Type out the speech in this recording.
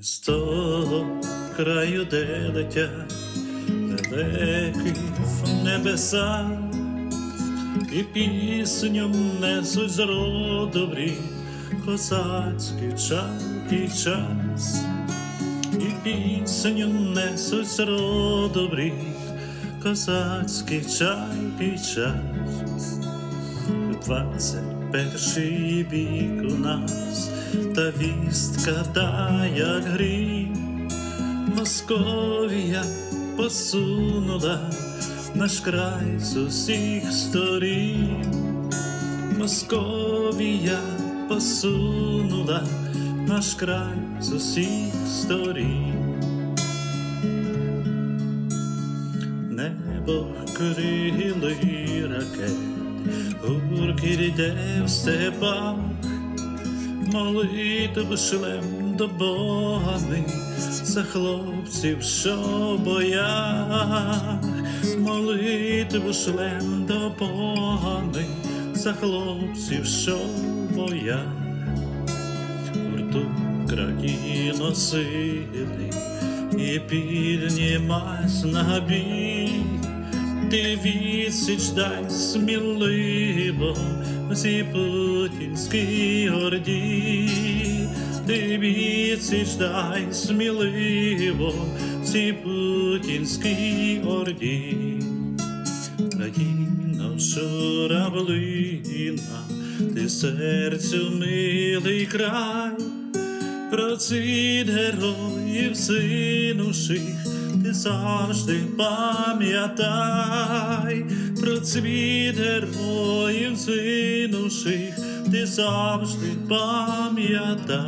з того краю, де летять далекі небеса, і пісню несуть з роду в рік козацький час, і пісню несуть з роду в рік козацький час. Двадцять перший вік у нас, та вістка да, як грім, Московія посунула наш край з усіх сторін, Московія посунула наш край з усіх сторін. Небо крили ракет, гуркіт йде в степах, молитву шлем до Бога ми за хлопців, що в боях, молитву шлем до Бога ми за хлопців, що в боях, гурту країно сили і піднімась на бій. Ти відсіч дай сміливо всі путінській орді, ти відсіч дай сміливо всі путінській орді. Країно журавлина, ти серцю милий край, про цих героїв синуших ти завжди пам'ятай, про цвіт героїв синуших ти завжди пам'ятай.